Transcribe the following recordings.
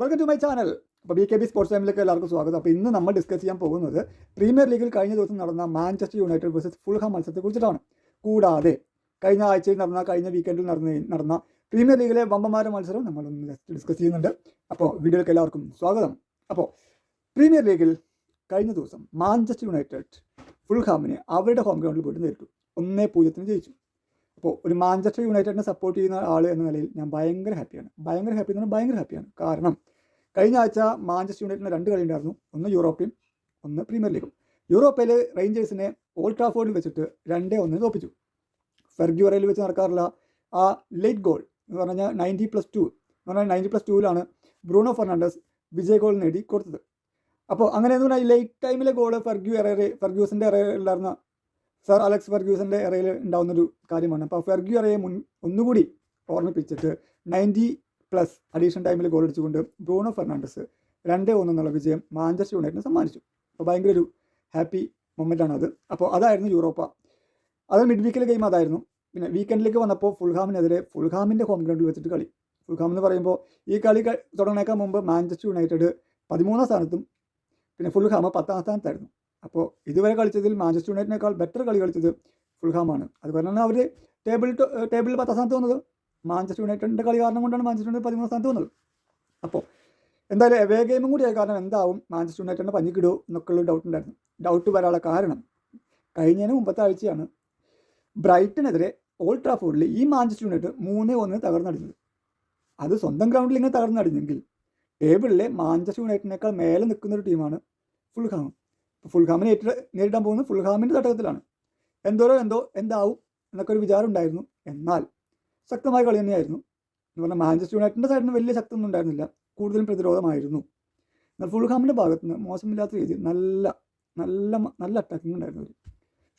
Welcome to my channel അപ്പോൾ B K B sports ടൈമിലേക്ക് എല്ലാവർക്കും സ്വാഗതം. അപ്പോൾ ഇന്ന് നമ്മൾ ഡിസ്കസ് ചെയ്യാൻ പോകുന്നത് പ്രീമിയർ ലീഗിൽ കഴിഞ്ഞ ദിവസം നടന്ന മാഞ്ചസ്റ്റർ യുണൈറ്റഡ് വേഴ്സസ് ഫുൾഹാം മത്സരത്തെ കുറിച്ചിട്ടാണ്. കൂടാതെ കഴിഞ്ഞ ആഴ്ചയിൽ നടന്ന കഴിഞ്ഞ വീക്കെൻഡിൽ നടന്ന നടന്ന പ്രീമിയർ ലീഗിലെ വമ്പന്മാര മത്സരം നമ്മളൊന്ന് ജസ്റ്റ് ഡിസ്കസ് ചെയ്യുന്നുണ്ട്. അപ്പോൾ വീഡിയോയിലേക്ക് എല്ലാവർക്കും സ്വാഗതം. അപ്പോൾ പ്രീമിയർ ലീഗിൽ കഴിഞ്ഞ ദിവസം മാഞ്ചസ്റ്റർ യുണൈറ്റഡ് ഫുൾഹാമിനെ അവരുടെ ഹോം ഗ്രൗണ്ടിൽ പോയിട്ട് നേരിട്ടു. ഒന്നേ പൂജ്യത്തിന് ജയിച്ചു. അപ്പോൾ ഒരു മാഞ്ചസ്റ്റർ യുണൈറ്റഡിനെ സപ്പോർട്ട് ചെയ്യുന്ന ആൾ എന്ന നിലയിൽ ഞാൻ ഭയങ്കര ഹാപ്പിയാണ് ഭയങ്കര ഹാപ്പി എന്ന് പറഞ്ഞാൽ ഭയങ്കര ഹാപ്പിയാണ് കാരണം കഴിഞ്ഞ ആഴ്ച മാഞ്ചസ്റ്റർ യുണൈറ്റഡിന് രണ്ട് കളി ഉണ്ടായിരുന്നു. ഒന്ന് യൂറോപ്യൻ ഒന്ന് പ്രീമിയർ ലീഗും. യൂറോപ്പയിൽ റേഞ്ചേഴ്സിനെ ഓൾഡ് ട്രാഫോർഡിൽ വെച്ചിട്ട് രണ്ടേ ഒന്ന് തോപ്പിച്ചു. ഫെർഗ്യൂറയിൽ വെച്ച് നടക്കാറുള്ള ആ ലേറ്റ് ഗോൾ എന്ന് പറഞ്ഞാൽ നയന്റി പ്ലസ് ടു എന്ന് പറഞ്ഞാൽ നയന്റി പ്ലസ് ടുവിലാണ് ബ്രൂണോ ഫെർണാണ്ടസ് വിജയ് ഗോൾ നേടി കൊടുത്തത്. അപ്പോൾ അങ്ങനെ എന്ന് പറഞ്ഞാൽ ലേറ്റ് ടൈമിലെ ഗോൾ ഫെർഗ്യൂ എറേ ഫെർഗ്യൂസിന്റെ എറയിലുണ്ടായിരുന്ന സർ അലക്സ് ഫെർഗ്യൂസിന്റെ എറയിൽ ഉണ്ടാകുന്നൊരു കാര്യമാണ്. അപ്പോൾ ഫെർഗ്യൂ എറയെ മുൻ ഒന്നുകൂടി ഓർമ്മിപ്പിച്ചിട്ട് നയന്റി പ്ലസ് അഡീഷണൽ ടൈമിൽ ഗോൾ അടിച്ചുകൊണ്ട് ബ്രൂണോ ഫെർണാണ്ടസ് രണ്ടേ ഒന്ന് എന്നുള്ള വിജയം മാഞ്ചസ്റ്റർ യുണൈറ്റഡിന് സമ്മാനിച്ചു. അപ്പോൾ ഭയങ്കര ഒരു ഹാപ്പി മൊമെന്റാണ് അത്. അപ്പോൾ അതായിരുന്നു യൂറോപ്പ. അത് മിഡ് വീക്കിലെ ഗെയിം അതായിരുന്നു. പിന്നെ വീക്കെൻഡിലേക്ക് വന്നപ്പോൾ ഫുൾഹാമിനെതിരെ ഫുൾഹാമിന്റെ ഹോം ഗ്രൗണ്ടിൽ വെച്ചിട്ട് കളി. ഫുൾഹാം എന്ന് പറയുമ്പോൾ ഈ കളി തുടങ്ങുന്നേക്കാൾ മുമ്പ് മാഞ്ചസ്റ്റർ യുണൈറ്റഡ് പതിമൂന്നാം സ്ഥാനത്തും പിന്നെ ഫുൾഹാം പത്താം സ്ഥാനത്തായിരുന്നു. അപ്പോൾ ഇതുവരെ കളിച്ചതിൽ മാഞ്ചസ്റ്റർ യുണൈറ്റഡിനേക്കാൾ ബെറ്റർ കളി കളിച്ചത് ഫുൾഹാമാണ്. അതുപോലെ തന്നെ അവർ ടേബിൾ ടേബിളിൽ പത്താം സ്ഥാനത്ത് വന്നത് മാഞ്ചസ്റ്റർ യുണൈറ്റഡിന്റെ കളി കാരണം കൊണ്ടാണ് മാഞ്ചസ്റ്റർ യുണൈറ്റഡ് പതിമൂന്ന് സ്ഥാനത്ത് വന്നത്. അപ്പോൾ എന്തായാലും എവേ ഗെയിമും കൂടി ആയ കാരണം എന്താവും മാഞ്ചസ്റ്റർ യുണൈറ്റഡിന്റെ പഞ്ഞിക്കിടോ എന്നൊക്കെയുള്ള ഡൗട്ട് ഉണ്ടായിരുന്നു. ഡൗട്ട് വരാനുള്ള കാരണം കഴിഞ്ഞതിന് മുമ്പത്തെ ആഴ്ചയാണ് ബ്രൈറ്റനെതിരെ ഓൾഡ് ട്രാഫോർഡിൽ ഈ മാഞ്ചസ്റ്റർ യുണൈറ്റഡ് മൂന്ന് ഒന്ന് തകർന്നടിഞ്ഞത്. അത് സ്വന്തം ഗ്രൗണ്ടിൽ ഇങ്ങനെ തകർന്നടിഞ്ഞെങ്കിൽ ടേബിളിലെ മാഞ്ചസ്റ്റർ യുണൈറ്റഡിനേക്കാൾ മേലെ നിൽക്കുന്ന ഒരു ടീമാണ് ഫുൾഹാം. ഫുൾഹാമിനെ ഏറ്റ നേരിടാൻ പോകുന്നത് ഫുൾഹാമിന്റെ തട്ടകത്തിലാണ്. എന്തോരോ എന്തോ എന്താവും എന്നൊക്കെ ഒരു വിചാരം ഉണ്ടായിരുന്നു. എന്നാൽ ശക്തമായ കളി തന്നെയായിരുന്നു. എന്ന് പറഞ്ഞാൽ മാഞ്ചസ്റ്റർ യുണൈറ്റഡിന്റെ സൈഡിൽ വലിയ ശക്തിയൊന്നും ഉണ്ടായിരുന്നില്ല. കൂടുതലും പ്രതിരോധമായിരുന്നു. എന്നാൽ ഫുൾഹാമിന്റെ ഭാഗത്ത് നിന്ന് മോശമില്ലാത്ത രീതിയിൽ നല്ല നല്ല നല്ല അറ്റാക്കിംഗ് ഉണ്ടായിരുന്നു അവർ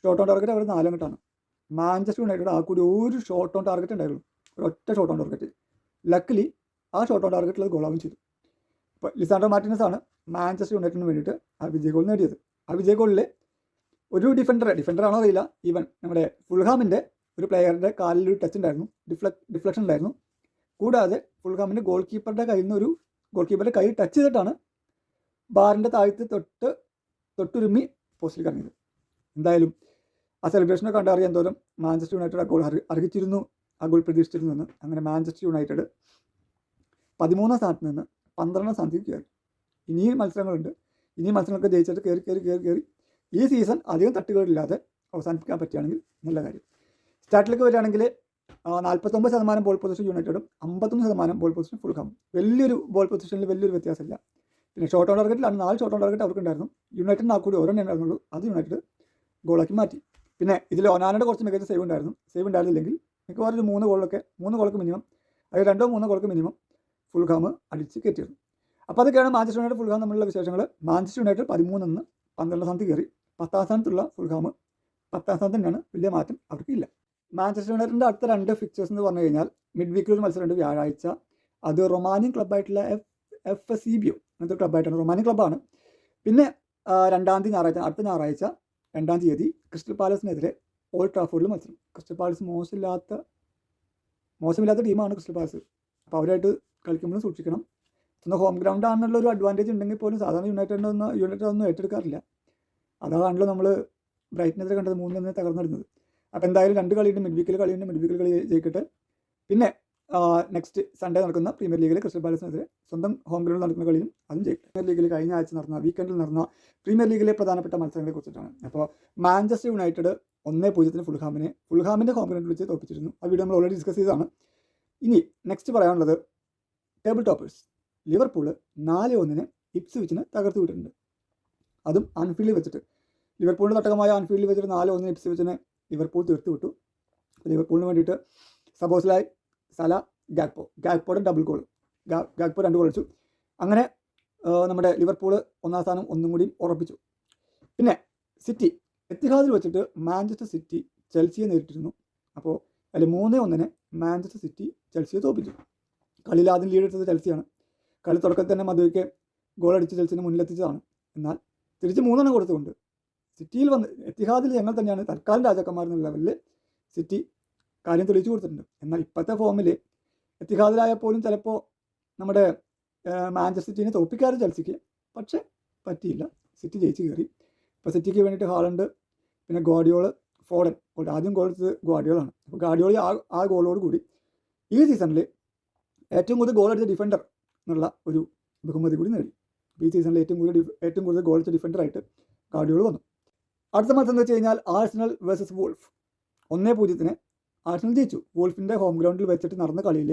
ഷോട്ട് ഓൺ ടാർഗറ്റ് അവർ നാലങ്ങട്ടാണ് മാഞ്ചസ്റ്റർ യുണൈറ്റഡ് ആ കൂടി ഒരു ഷോട്ട് ഓൺ ടാർഗറ്റ് ഉണ്ടായിരുന്നു. ഒരു ഒറ്റ ഷോട്ട് ഓൺ ടാർഗറ്റ് ലക്കിലി ആ ഷോട്ട് ഓൺ ടാർഗറ്റിൽ ഗോളാവും ചെയ്തു. ഇപ്പോൾ ലിസാൻഡോ മാർട്ടിനസ് ആണ് മാഞ്ചസ്റ്റർ യുണൈറ്റഡിന് വേണ്ടിയിട്ട് ആ വിജയ ഗോൾ നേടിയത്. ആ വിജയ ഗോളിൽ ഒരു ഡിഫൻഡർ ഡിഫൻഡർ ആണോ അറിയില്ല. ഈവൻ നമ്മുടെ ഫുൾഹാമിന്റെ ഒരു പ്ലെയറിന്റെ കാലിൽ ഒരു ടച്ച് ഉണ്ടായിരുന്നു. ഡിഫ്ലക് ഡിഫ്ലക്ഷൻ ഉണ്ടായിരുന്നു. കൂടാതെ ഫുൾഹാമിന്റെ ഗോൾ കീപ്പറുടെ കയ്യിൽ നിന്ന് ഒരു ഗോൾ കീപ്പറുടെ കൈ ടച്ച് ചെയ്തിട്ടാണ് ബാറിന്റെ താഴത്ത് തൊട്ട് തൊട്ടുരുമ്മി പോസ്റ്റിൽ കറങ്ങിയത് എന്തായാലും ആ സെലിബ്രേഷനൊക്കെ കണ്ടറിയാൻ തോറും മാഞ്ചസ്റ്റർ യുണൈറ്റഡ് ആ ഗോൾ അർഹി- അർഹിച്ചിരുന്നു ആ ഗോൾ പ്രതീക്ഷിച്ചിരുന്നു. എന്ന് അങ്ങനെ മാഞ്ചസ്റ്റർ യുണൈറ്റഡ് പതിമൂന്നാം സ്ഥാനത്ത് നിന്ന് പന്ത്രണ്ടാം സ്ഥാനത്തേക്ക് കയറി. ഇനിയും മത്സരങ്ങളുണ്ട്. ഇനിയും മത്സരങ്ങളൊക്കെ ജയിച്ചിട്ട് കയറി കയറി കയറി കയറി ഈ സീസൺ അധികം തട്ടുകളില്ലാതെ അവസാനിപ്പിക്കാൻ പറ്റുകയാണെങ്കിൽ നല്ല കാര്യം. സ്റ്റാറ്റിലേക്ക് വരികയാണെങ്കിൽ നാൽപ്പത്തൊമ്പത് ശതമാനം ബോൾ പൊസിഷൻ യുണൈറ്റഡും അമ്പത്തൊന്ന് ശതമാനം ബോൾ പൊസിഷൻ ഫുൾഹാമും വലിയൊരു ബോൾ പൊസിഷനിൽ വലിയൊരു വ്യത്യാസമില്ല. പിന്നെ ഷോട്ട് ഓൺ ടാർഗറ്റിലാണ് നാല് ഷോട്ട് ഓൺ ടാർഗറ്റ് അവർക്കുണ്ടായിരുന്നു. യുണൈറ്റഡിന് ആ കൂടി ഒരെണ്ണം ഉണ്ടായിരുന്നുള്ളൂ. അത് യുണൈറ്റഡ് ഗോളാക്കി മാറ്റി. പിന്നെ ഇതിൽ ഒനാനയുടെ കുറച്ച് മികച്ച സേവ് ഉണ്ടായിരുന്നു. സേവ് ഉണ്ടായിരുന്നില്ലെങ്കിൽ മിക്കവാറും ഒരു മൂന്ന് ഗോളൊക്കെ മൂന്ന് ഗോൾക്ക് മിനിമം അല്ലെങ്കിൽ രണ്ടോ മൂന്നോ ഗോൾക്ക് മിനിമം ഫുൾഹാം അടിച്ച് കയറ്റിയിരുന്നു. അപ്പോൾ അതൊക്കെയാണ് മാഞ്ചസ്റ്റർ യുണൈറ്റഡ് ഫുൾഹാം തമ്മിലുള്ള വിശേഷങ്ങൾ മാഞ്ചസ്റ്റർ യുണൈറ്റഡ് പതിമൂന്നിന്ന് പന്ത്രണ്ടാം സ്ഥാനത്ത് കയറി. പത്താം സ്ഥാനത്തുള്ള ഫുൾഹാം പത്താം സ്ഥാനത്ത് തന്നെയാണ്. വലിയ മാറ്റം അവർക്കില്ല. മാഞ്ചസ്റ്റർ യുണൈറ്റഡിന്റെ അടുത്ത രണ്ട് ഫിക്ചേഴ്സ് എന്ന് പറഞ്ഞു കഴിഞ്ഞാൽ മിഡ് വീക്കിൽ ഒരു മത്സരമുണ്ട് വ്യാഴാഴ്ച. അത് Romanian ക്ലബ്ബായിട്ടുള്ള F F S C B O അങ്ങനത്തെ ക്ലബ്ബായിട്ടാണ് റൊമാനിയൻ ക്ലബ്ബാണ് പിന്നെ രണ്ടാം തീയതി ഞായറാഴ്ച അടുത്ത ഞായറാഴ്ച രണ്ടാം തീയതി ക്രിസ്റ്റൽ പാലസിനെതിരെ ഓൾഡ് ട്രാഫോർഡിൽ മത്സരം. ക്രിസ്റ്റൽ പാലസ് മോശമില്ലാത്ത മോശമില്ലാത്ത ടീമാണ് ക്രിസ്റ്റൽ പാലസ് അപ്പോൾ അവരായിട്ട് കളിക്കുമ്പോഴും സൂക്ഷിക്കണം. സ്വന്തം ഹോം ഗ്രൗണ്ട് ആണെന്നുള്ള ഒരു അഡ്വാന്റേജ് ഉണ്ടെങ്കിൽ പോലും സാധാരണ യുണൈറ്റഡിന്റെ ഒന്നും യുണൈറ്റഡ് ഒന്നും ഏറ്റെടുക്കാറില്ല. അതാണല്ലോ നമ്മൾ ബ്രൈറ്റിനെതിരെ കണ്ടത് മൂന്നിനെ തകർന്നിടുന്നത്. അപ്പോൾ എന്തായാലും രണ്ട് കളിയുണ്ട് മിഡ് വീക്കിൽ കളിയുണ്ട് മിഡ് വീക്കിൽ കളി ജയിക്കട്ടെ. പിന്നെ നെക്സ്റ്റ് സൺഡേ നടക്കുന്ന പ്രീമിയർ ലീഗിൽ ക്രിസ്റ്റൽ പാലസിനെതിരെ സ്വന്തം ഹോം ഗ്രൗണ്ടിൽ നടക്കുന്ന കളിയും അതും ജയിക്കും. പ്രീമിയർ ലീഗിൽ കഴിഞ്ഞ ആഴ്ച നടന്ന വീക്കെൻഡിൽ നടന്ന പ്രീമിയർ ലീഗിലെ പ്രധാനപ്പെട്ട മത്സരങ്ങളെ കുറിച്ചിട്ടാണ്. അപ്പോൾ മാഞ്ചസ്റ്റർ യുണൈറ്റഡ് ഒന്നേ പൂജ്യത്തിന് ഫുൾഹാമിനെ ഫുൾഹാമിന്റെ ഹോം ഗ്രൗണ്ടിൽ വെച്ച് തോപ്പിച്ചിരുന്നു ആ വീഡിയോ നമ്മൾ ഓൾറെഡി ഡിസ്കസ് ചെയ്തതാണ്. ഇനി നെക്സ്റ്റ് പറയാനുള്ളത് ടേബിൾ ടോപ്പേഴ്സ് ലിവർപൂൾ നാല് ഒന്നിന് ഇപ്സ്വിച്ചിന് തകർത്ത് വിട്ടിട്ടുണ്ട്. അതും അൺഫീൽഡിൽ വെച്ചിട്ട്. ലിവർപൂളിന്റെ തട്ടകമായ അൺഫീൽഡിൽ വെച്ചിട്ട് നാല് ഒന്നിന് ഇപ്സ്വിച്ചിനെ ലിവർപൂൾ തീർത്തുവിട്ടു ലിവർപൂളിന് വേണ്ടിയിട്ട് സബോസ്ലായ് സല ഗാഗ്പോ. ഗാഗ്പോയുടെ ഡബിൾ ഗോൾ ഗാഗ്പോ രണ്ട് ഗോൾ അടിച്ചു. അങ്ങനെ നമ്മുടെ ലിവർപൂൾ ഒന്നാം സ്ഥാനം ഒന്നും കൂടി ഉറപ്പിച്ചു. പിന്നെ സിറ്റി എത്തിഹാദിൽ വെച്ചിട്ട് മാഞ്ചസ്റ്റർ സിറ്റി ചെൽസിയെ നേരിട്ടിരുന്നു. അപ്പോൾ അതിൽ മൂന്നേ ഒന്നിന് മാഞ്ചസ്റ്റർ സിറ്റി ചെൽസിയെ തോപ്പിച്ചു കളിയിൽ ആദ്യം ലീഡ് എടുത്തത് ചെൽസിയാണ് കളി തുടക്കത്തിൽ തന്നെ മധുവയ്ക്ക് ഗോൾ അടിച്ച് ചെൽസിന് മുന്നിലെത്തിച്ചതാണ്. എന്നാൽ തിരിച്ച് മൂന്നെണ്ണം കൊടുത്തുകൊണ്ട് സിറ്റിയിൽ വന്ന് എത്തിഹാദിൽ ഞങ്ങൾ തന്നെയാണ് തൽക്കാലം രാജാക്കന്മാർ എന്ന ലെവലിൽ സിറ്റി കാര്യം തെളിയിച്ചു കൊടുത്തിട്ടുണ്ട്. എന്നാൽ ഇപ്പോഴത്തെ ഫോമിൽ എത്തിഹാദിലായാൽ പോലും ചിലപ്പോൾ നമ്മുടെ മാഞ്ചസ്റ്റർ സിറ്റിനെ തോപ്പിക്കാറ് ചെൽസിക്ക്. പക്ഷേ പറ്റിയില്ല. സിറ്റി ജയിച്ച് കയറി. ഇപ്പോൾ സിറ്റിക്ക് വേണ്ടിയിട്ട് ഹാളുണ്ട് പിന്നെ ഗോഡിയോൾ ഫോഡൻ ആദ്യം ഗോൾ എടുത്തത് ഗോഡിയോളാണ് അപ്പോൾ ഗാഡിയോളി ആ ആ ഗോളോട് കൂടി ഈ സീസണിൽ ഏറ്റവും കൂടുതൽ ഗോൾ അടിച്ച ഡിഫൻഡർ എന്നുള്ള ഒരു ബഹുമതി കൂടി നേടി. ഈ സീസണിൽ ഏറ്റവും കൂടുതൽ ഏറ്റവും കൂടുതൽ ഗോൾ അടിച്ച ഡിഫൻഡറായിട്ട് ഗാഡിയോൾ വന്നു. അടുത്ത മത്സരം എന്ന് വെച്ച് കഴിഞ്ഞാൽ ആഴ്സണൽ വേഴ്സസ് വോൾഫ് ഒന്നേ പൂജ്യത്തിന് ആഴ്സണൽ ജയിച്ചു. വോൾഫിന്റെ ഹോം ഗ്രൗണ്ടിൽ വെച്ചിട്ട് നടന്ന കളിയിൽ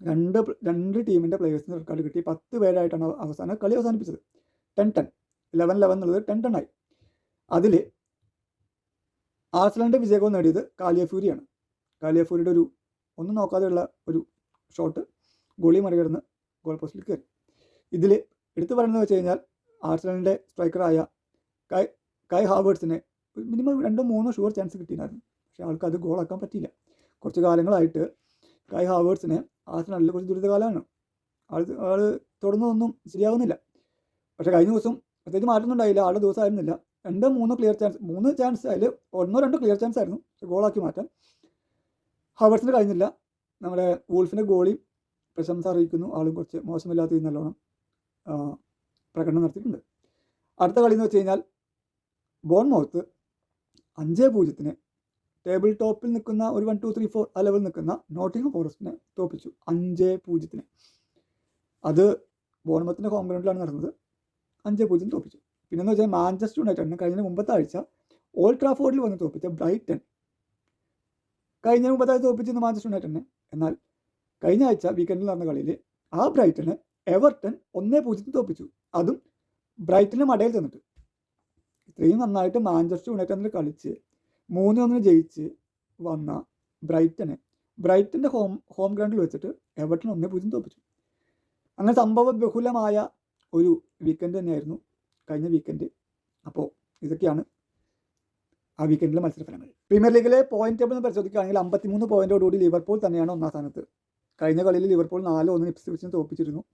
രണ്ട് രണ്ട് ടീമിന്റെ പ്ലേയേഴ്സിന് റെഡ് കിട്ടി. പത്ത് പേരായിട്ടാണ് അവസാനം കളി അവസാനിപ്പിച്ചത്. Ten ten. ലെവൻ ലെവൻ എന്നുള്ളത് ടെൻ ടെൻ ആയി. അതിൽ ആഴ്സണലിന്റെ വിജയകവും നേടിയത് കാലിയഫൂരിയാണ്. കാലിയഫൂരിയുടെ ഒരു ഒന്നും നോക്കാതെയുള്ള ഒരു ഷോട്ട് ഗോളി മറികടന്ന് ഗോൾ പോസ്റ്റിൽ കയറി. ഇതിൽ എടുത്തു പറയുന്നത് വെച്ച് കഴിഞ്ഞാൽ ആഴ്സണലിന്റെ സ്ട്രൈക്കറായ കൈ ഹാവേഴ്സിന് മിനിമം രണ്ടോ മൂന്നോ ഷുവർ ചാൻസ് കിട്ടിയിട്ടുണ്ടായിരുന്നു പക്ഷേ ആൾക്ക് അത് ഗോളാക്കാൻ പറ്റിയില്ല. കുറച്ച് കാലങ്ങളായിട്ട് കൈ ഹാവേർട്സിന് ആഴ്സണലിൽ കുറച്ച് ദുരിതകാലമാണ്. ആൾ ആൾ തുടർന്നതൊന്നും ശരിയാകുന്നില്ല പക്ഷേ കഴിഞ്ഞ ദിവസം പ്രത്യേകിച്ച് മാറ്റുന്നുണ്ടായില്ല ആളുടെ ദിവസമായിരുന്നില്ല. രണ്ടോ മൂന്നോ ക്ലിയർ ചാൻസ് മൂന്ന് ചാൻസ് അതിൽ ഒന്നോ രണ്ടോ ക്ലിയർ ചാൻസ് ആയിരുന്നു. ഗോളാക്കി മാറ്റാൻ. ഹാവേഴ്സിന് കഴിഞ്ഞില്ല. നമ്മുടെ വൂൾഫിന്റെ ഗോളി പ്രശംസ അറിയിക്കുന്നു. ആളും കുറച്ച് മോശമില്ലാത്ത നല്ലോണം പ്രകടനം നടത്തിയിട്ടുണ്ട്. അടുത്ത കളി എന്ന് വെച്ച് കഴിഞ്ഞാൽ ബോൺമൗത്ത് അഞ്ച് പൂജ്യത്തിന് ടേബിൾ ടോപ്പിൽ നിൽക്കുന്ന ഒരു വൺ ടു ത്രീ ഫോർ ആ ലെവലിൽ നിൽക്കുന്ന നോട്ടിംഗ് ഫോറസ്റ്റിനെ തോപ്പിച്ചു അഞ്ച് പൂജ്യത്തിന്. അത് ബോൺമത്തിന്റെ ഹോം ഗ്രൗണ്ടിലാണ് നടന്നത്. അഞ്ച് പൂജ്യം തോപ്പിച്ചു പിന്നെന്ന് വെച്ചാൽ മാഞ്ചസ്റ്റർ യുണൈറ്റഡിന് കഴിഞ്ഞ മുമ്പത്തെ ആഴ്ച ഓൾഡ് ട്രാഫോർഡിൽ വന്ന് തോപ്പിച്ച ബ്രൈറ്റൺ. കഴിഞ്ഞ മുമ്പത്തെ ആഴ്ച തോപ്പിച്ചിരുന്ന മാഞ്ചസ്റ്റർ യുണൈറ്റഡിനെ. എന്നാൽ കഴിഞ്ഞ ആഴ്ച വീക്കെൻഡിൽ നടന്ന കളിയിൽ ആ ബ്രൈറ്റന് എവർട്ടൺ ഒന്നേ പൂജ്യത്തിന് തോപ്പിച്ചു അതും ബ്രൈറ്റന് മടയിൽ ചെന്നിട്ട്. ഇത്രയും നന്നായിട്ട് മാഞ്ചസ്റ്റർ യുണൈറ്റഡിൽ കളിച്ച് മൂന്ന് ഒന്നിന് ജയിച്ച് വന്ന ബ്രൈറ്റനെ. ബ്രൈറ്റന്റെ ഹോം ഹോം ഗ്രൗണ്ടിൽ വെച്ചിട്ട് എവർട്ടൺ ഒന്നേ പൂജ്യം തോപ്പിച്ചു. അങ്ങനെ സംഭവ ബഹുലമായ ഒരു വീക്കെൻഡ് തന്നെയായിരുന്നു കഴിഞ്ഞ വീക്കെൻഡ് അപ്പോൾ ഇതൊക്കെയാണ് ആ വീക്കെൻഡിലെ മത്സരഫലങ്ങൾ. പ്രീമിയർ ലീഗിലെ പോയിന്റ് ടേബിൾ പരിശോധിക്കുകയാണെങ്കിൽ അമ്പത്തിമൂന്ന് പോയിന്റോടുകൂടി ലിവർപൂൾ തന്നെയാണ് ഒന്നാം സ്ഥാനത്ത്. കഴിഞ്ഞ കളിയിൽ ലിവർപൂൾ നാല് ഒന്ന് ഇപ്സിവിച്ചിന് തോപ്പിച്ചിരുന്നു.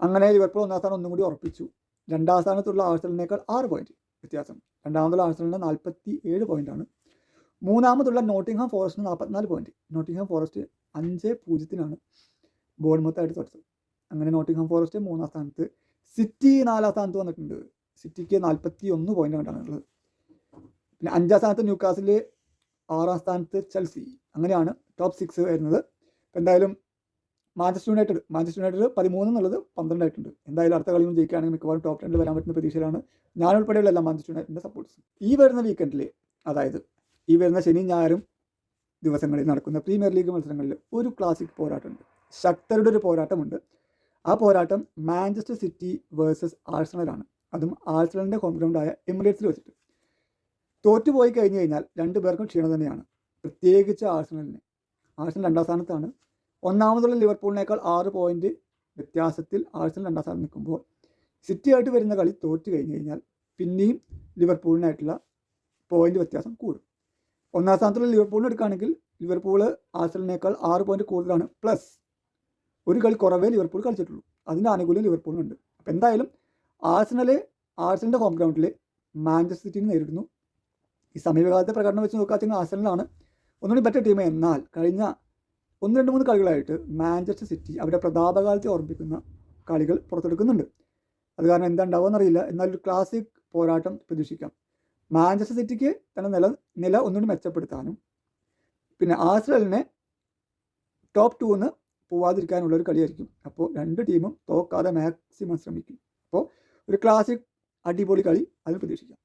അങ്ങനെ ലിവർപൂൾ ഒന്നാം സ്ഥാനം ഒന്നും കൂടി ഉറപ്പിച്ചു. രണ്ടാം സ്ഥാനത്തുള്ള ആഴ്സലിനേക്കാൾ ആറ് പോയിന്റ് വ്യത്യാസം. രണ്ടാമതുള്ള ആഴ്സണലിന് നാൽപ്പത്തി ഏഴ് പോയിന്റാണ് മൂന്നാമതുള്ള നോട്ടിംഗ്ഹാം ഫോറസ്റ്റിന് നാൽപ്പത്തിനാല് പോയിന്റ് നോട്ടിംഗ്ഹാം ഫോറസ്റ്റ് അഞ്ച് പൂജ്യത്തിനാണ് ബോർഡ്മത്തായിട്ട് തൊട്ടത്. അങ്ങനെ നോട്ടിംഗ്ഹാം ഫോറസ്റ്റ് മൂന്നാം സ്ഥാനത്ത് സിറ്റി നാലാം സ്ഥാനത്ത് വന്നിട്ടുണ്ട്. സിറ്റിക്ക് നാൽപ്പത്തി ഒന്ന് പോയിന്റ് ആണ് ഉള്ളത്. പിന്നെ അഞ്ചാം സ്ഥാനത്ത് ന്യൂക്കാസിൽ ആറാം സ്ഥാനത്ത് ചെൽസി. അങ്ങനെയാണ് ടോപ്പ് സിക്സ് വരുന്നത്. എന്തായാലും മാഞ്ചസ്റ്റർ യുണൈറ്റഡ് മാഞ്ചസ്റ്റർ യുണൈറ്റഡ് പതിമൂന്ന് എന്നുള്ളത് പന്ത്രണ്ടായിട്ടുണ്ട് എന്തായാലും അടുത്ത കളിയും ജയിക്കുകയാണെങ്കിൽ മിക്കവാറും ടോപ്പ് ടെന്നിൽ വരാൻ പറ്റുന്ന പ്രതീക്ഷയിലാണ് ഞാൻ ഉൾപ്പെടെയുള്ള എല്ലാ മാഞ്ചസ്റ്റർ യുണൈറ്റഡിന്റെ സപ്പോർട്ട്സ് ഈ വരുന്ന വീക്കെൻഡിൽ അതായത് ഈ വരുന്ന ശനി ഞായറും ദിവസങ്ങളിൽ നടക്കുന്ന പ്രീമിയർ ലീഗ് മത്സരങ്ങളിൽ ഒരു ക്ലാസിക് പോരാട്ടമുണ്ട്. ശക്തരുടെ ഒരു പോരാട്ടമുണ്ട്. ആ പോരാട്ടം മാഞ്ചസ്റ്റർ സിറ്റി വേഴ്സസ് ആഴ്സണലാണ് അതും ആഴ്സണലിന്റെ ഹോം ഗ്രൗണ്ടായ എമിറേറ്റ്സിൽ വെച്ചിട്ട്. തോറ്റുപോയി കഴിഞ്ഞ് കഴിഞ്ഞാൽ രണ്ടു പേർക്കും ക്ഷീണം തന്നെയാണ്. പ്രത്യേകിച്ച് ആഴ്സണലിന് ആഴ്സണൽ രണ്ടാം സ്ഥാനത്താണ്. ഒന്നാമതുള്ള ലിവർപൂളിനേക്കാൾ ആറ് പോയിന്റ് വ്യത്യാസത്തിൽ ആഴ്സണൽ രണ്ടാം സ്ഥാനം നിൽക്കുമ്പോൾ സിറ്റി ആയിട്ട് വരുന്ന കളി തോറ്റു കഴിഞ്ഞ് കഴിഞ്ഞാൽ പിന്നെയും ലിവർപൂളിനായിട്ടുള്ള പോയിന്റ് വ്യത്യാസം കൂടും. ഒന്നാം സ്ഥാനത്തുള്ള ലിവർപൂളിന് എടുക്കുകയാണെങ്കിൽ ലിവർപൂൾ ആഴ്സണലിനേക്കാൾ ആറ് പോയിന്റ് കൂടുതലാണ്. പ്ലസ് ഒരു കളി കുറവേ ലിവർപൂൾ കളിച്ചിട്ടുള്ളൂ. അതിന്റെ ആനുകൂല്യം ലിവർപൂളിനുണ്ട്. അപ്പോൾ എന്തായാലും ആഴ്സണൽ ആഴ്സണലിന്റെ ഹോം ഗ്രൗണ്ടിൽ മാഞ്ചസ്റ്റർ സിറ്റിനെ നേരിടുന്നു. ഈ സമീപകാലത്തെ പ്രകടനം വെച്ച് നോക്കുകയാണെങ്കിൽ ആഴ്സണലാണ് ഒന്നുകൂടി ബെറ്റർ ടീം എന്നാൽ കഴിഞ്ഞ ഒന്ന് രണ്ട് മൂന്ന് കളികളായിട്ട് മാഞ്ചസ്റ്റർ സിറ്റി അവരുടെ പ്രതാപകാലത്തെ ഓർമ്മിപ്പിക്കുന്ന കളികൾ പുറത്തെടുക്കുന്നുണ്ട്. അത് കാരണം എന്താ ഉണ്ടാവുമെന്നറിയില്ല എന്നാൽ ഒരു ക്ലാസിക് പോരാട്ടം പ്രതീക്ഷിക്കാം. മാഞ്ചസ്റ്റർ സിറ്റിക്ക് തന്നെ നില നില ഒന്നുകൂടി മെച്ചപ്പെടുത്താനും പിന്നെ ആസ്ട്രലിനെ ടോപ്പ് ടൂന്ന് പോവാതിരിക്കാനുള്ള ഒരു കളിയായിരിക്കും. അപ്പോൾ രണ്ട് ടീമും തോക്കാതെ മാക്സിമം ശ്രമിക്കും. അപ്പോൾ ഒരു ക്ലാസിക് അടിപൊളി കളി അതിൽ പ്രതീക്ഷിക്കാം.